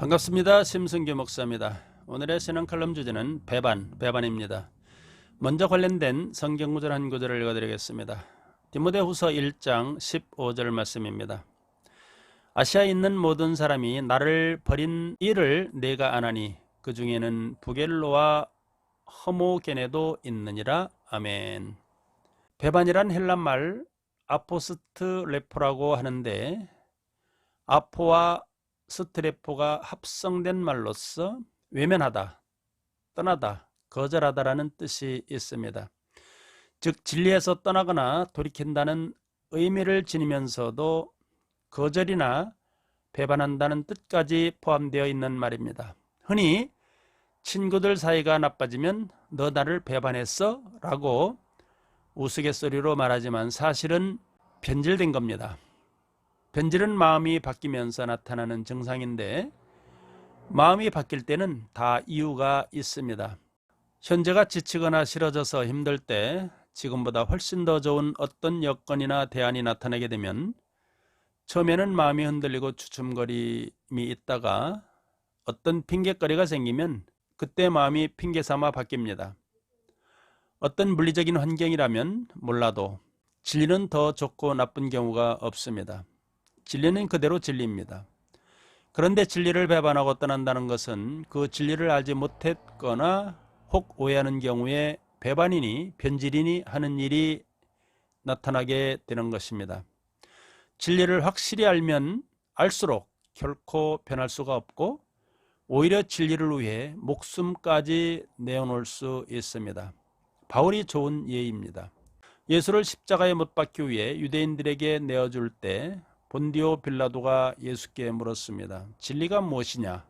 반갑습니다. 심승규 목사입니다. 오늘의 신앙 칼럼 주제는 배반, 배반입니다. 먼저 관련된 성경 구절 한 구절을 읽어드리겠습니다. 디모데후서 1장 15절 말씀입니다. 아시아에 있는 모든 사람이 나를 버린 일을 내가 아나니 그 중에는 부겔로와 허모게네도 있느니라. 아멘. 배반이란 헬란 말 아포스트 레포라고 하는데 아포와 스트레포가 합성된 말로서 외면하다, 떠나다, 거절하다라는 뜻이 있습니다. 즉 진리에서 떠나거나 돌이킨다는 의미를 지니면서도 거절이나 배반한다는 뜻까지 포함되어 있는 말입니다. 흔히 친구들 사이가 나빠지면 너 나를 배반했어? 라고 우스갯소리로 말하지만 사실은 변질된 겁니다. 변질은 마음이 바뀌면서 나타나는 증상인데 마음이 바뀔 때는 다 이유가 있습니다. 현재가 지치거나 싫어져서 힘들 때 지금보다 훨씬 더 좋은 어떤 여건이나 대안이 나타나게 되면 처음에는 마음이 흔들리고 주춤거림이 있다가 어떤 핑계거리가 생기면 그때 마음이 핑계 삼아 바뀝니다. 어떤 물리적인 환경이라면 몰라도 진리는 더 좋고 나쁜 경우가 없습니다. 진리는 그대로 진리입니다. 그런데 진리를 배반하고 떠난다는 것은 그 진리를 알지 못했거나 혹 오해하는 경우에 배반이니 변질이니 하는 일이 나타나게 되는 것입니다. 진리를 확실히 알면 알수록 결코 변할 수가 없고 오히려 진리를 위해 목숨까지 내어놓을 수 있습니다. 바울이 좋은 예입니다. 예수를 십자가에 못 박기 위해 유대인들에게 내어줄 때 본디오 빌라도가 예수께 물었습니다. 진리가 무엇이냐?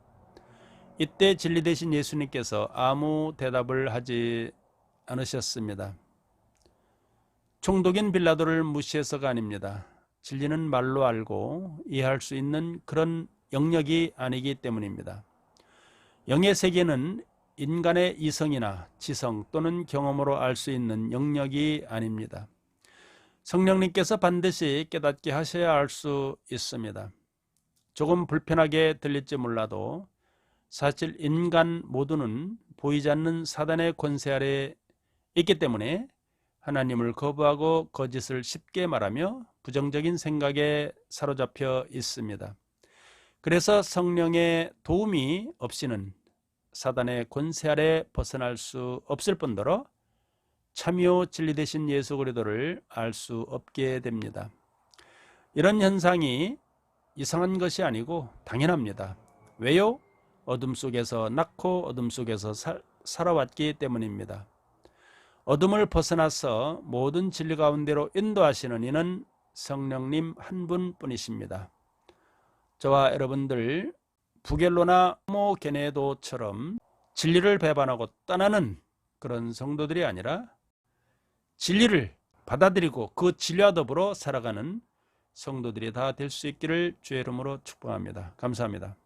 이때 진리 대신 예수님께서 아무 대답을 하지 않으셨습니다. 총독인 빌라도를 무시해서가 아닙니다. 진리는 말로 알고 이해할 수 있는 그런 영역이 아니기 때문입니다. 영의 세계는 인간의 이성이나 지성 또는 경험으로 알 수 있는 영역이 아닙니다. 성령님께서 반드시 깨닫게 하셔야 할 수 있습니다. 조금 불편하게 들릴지 몰라도 사실 인간 모두는 보이지 않는 사단의 권세 아래 있기 때문에 하나님을 거부하고 거짓을 쉽게 말하며 부정적인 생각에 사로잡혀 있습니다. 그래서 성령의 도움이 없이는 사단의 권세 아래 벗어날 수 없을 뿐더러 참요 진리 되신 예수 그리스도를 알 수 없게 됩니다. 이런 현상이 이상한 것이 아니고 당연합니다. 왜요? 어둠 속에서 낳고 어둠 속에서 살, 살아왔기 때문입니다. 어둠을 벗어나서 모든 진리 가운데로 인도하시는 이는 성령님 한 분뿐이십니다. 저와 여러분들 부겔로나 모 게네도처럼 진리를 배반하고 떠나는 그런 성도들이 아니라 진리를 받아들이고 그 진리와 더불어 살아가는 성도들이 다 될 수 있기를 주의 이름으로 축복합니다. 감사합니다.